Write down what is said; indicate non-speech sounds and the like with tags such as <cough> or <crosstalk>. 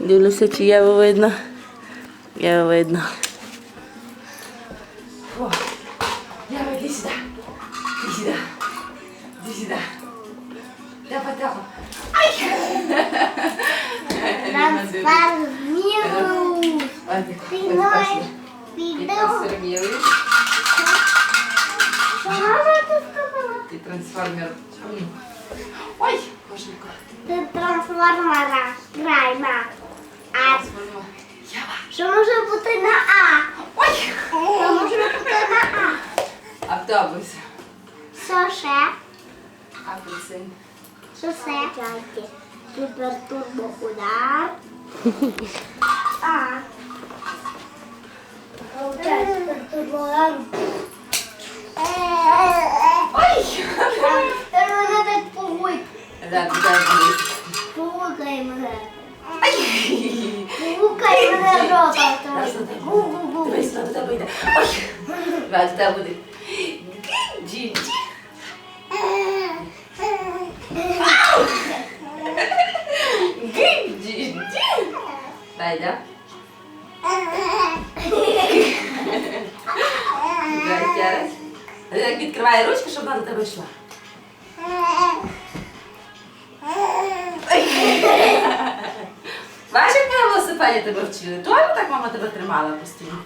Дивлюся, чи Єву видно. Єву видно. О. <laughs> Ладно, Ти ось знаєш, пошли. Піду. трансформируешь. Що мама тут сказала? Ты трансформер. Ой, боженька. Ти трансформера. Грай Автобус. Що ще? Апельсин. Що це? Супер турбо удар. А. Супер турбо удар. Ой. Тепер мене так погуй. Да, туда будет. Погукай мене. Ай. Погукай мене рота. Раз, два, три. Гу-гу-гу. Дивись, до тебе йде. Ой. Раз, до буде. Джі. Джі. Джі. Дай, да? Дай, ще раз. А ти так відкривай ручку, щоб вона до тебе йшла. Бачиш, як на велосипеді тебе вчили? Тоже так мама тебе тримала постійно?